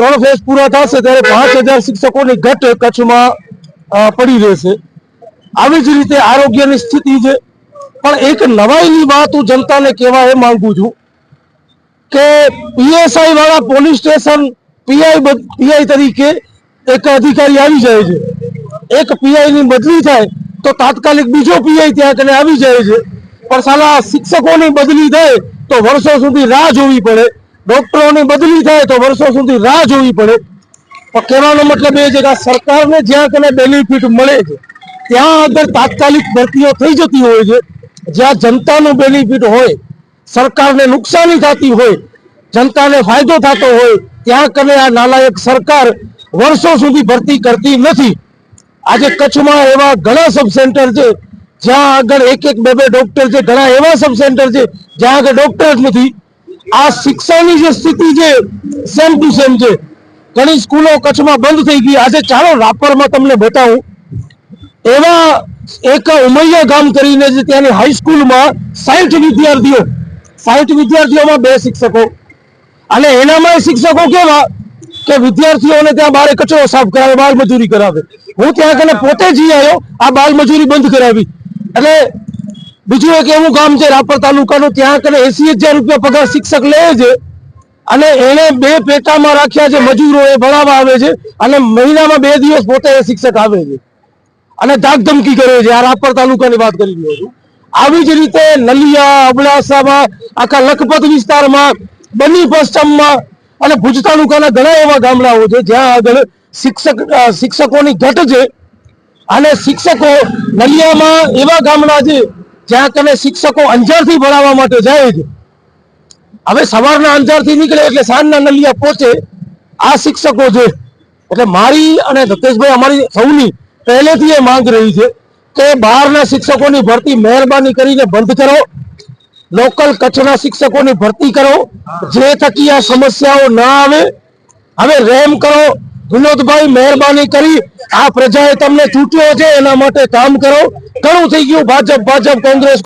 ત્રણ ફેઝ પૂરા થશે ત્યારે પાંચ હજાર શિક્ષકોની ઘટ કચ્છમાં પડી રહેશે. આવી જ રીતે આરોગ્યની સ્થિતિ છે. પણ એક નવાઈની વાત હું જનતાને કહેવા એ માંગુ છું કે પીએસઆઈ વાળા પોલીસ સ્ટેશન પીઆઈ પીઆઈ તરીકે એક અધિકારી આવી જાય છે. એક પીઆઈ ની બદલી થાય તો તાત્કાલિક બીજો પીઆઈ ત્યાં કને આવી જાય છે. પણ સાલા શિક્ષકોની બદલી થાય તો વર્ષો સુધી રાહ જોવી પડે. ડોક્ટરોની બદલી થાય તો વર્ષો સુધી રાહ જોવી પડે. પણ કહેવાનો મતલબ એ છે કે સરકારને જ્યાં તને બેનિફિટ મળે છે, ત્યાં આગળ તાત્કાલિક ભરતીઓ થઈ જતી હોય છે. જ્યાં જનતાનું બેનિફિટ હોય, સરકારને નુકસાની થતી હોય, જનતાને ફાયદો થતો હોય, ત્યાં કને આ નાલાયક સરકાર વર્ષો સુધી ભરતી કરતી નથી. આજે કચ્છમાં એવા ઘણા સબ સેન્ટર છે, જ્યાં આગળ એક એક બે બે ડોક્ટર છે, ઘણા એવા સબ સેન્ટર છે, જ્યાં આગળ ડોક્ટર જ નથી. આ શિક્ષણની જે સ્થિતિ છે સેમ ટુ સેમ છે. ઘણી સ્કૂલો કચ્છમાં બંધ થઈ ગઈ. આજે ચાલો રાપરમાં તમને બતાવું. એવા એક ઉમૈયા ગામ કરીને જે ત્યાંની હાઈસ્કૂલમાં સાઠ વિદ્યાર્થીઓ સાઠ વિદ્યાર્થીઓમાં બે શિક્ષકો. અને એનામાં શિક્ષકો કેવા કે વિદ્યાર્થીઓને ત્યાં બારે કચરો સાફ કરાવે બાલ મજૂરી કરાવે. હું ત્યાં કને પોતે જઈ આવ્યો, આ બાલ મજૂરી બંધ કરાવી. એટલે બીજું એક એવું ગામ છે રાપર તાલુકાનું, ત્યાં કને એસી હજાર રૂપિયા પગાર શિક્ષક લે છે અને એને બે પેટામાં રાખ્યા છે મજૂરો એ ભણાવવા આવે છે અને મહિનામાં બે દિવસ પોતે એ શિક્ષક આવે છે. અને ધાકધમકી કરે છે, આ રાપર તાલુકાની વાત કરી રહ્યો છું. આવી જ રીતે નલિયા, અબડાસામાં, આખા લખપત વિસ્તારમાં બની પશ્ચિમમાં અને ભુજ તાલુકાના ઘણા એવા ગામડાઓ છે, જ્યાં આગળ શિક્ષક શિક્ષકોની ઘટ છે. અને શિક્ષકો નલિયામાં એવા ગામડા છે જ્યાં તમે શિક્ષકો અંજારથી ભણાવવા માટે જાય છે. હવે સવારના અંજારથી નીકળે એટલે સાંજના નલિયા પહોંચે આ શિક્ષકો છે એટલે મારી અને ધકેશભાઈ અમારી સૌની પહેલેથી એ માંગ રહી છે કે બહારના શિક્ષકોની ભરતી મહેરબાની કરીને બંધ કરો. લોકલ કચ્છના શિક્ષકોની ભરતી કરો. જે થકી આ સમસ્યાઓ ના આવે. હવે રેમ કરો. વિનોદભાઈ મહેરબાની કરી. આ પ્રજાએ તમને ચૂંટ્યો છે, એના માટે કામ કરો. ઘણું થઈ ગયું. ભાજપ ભાજપ કોંગ્રેસ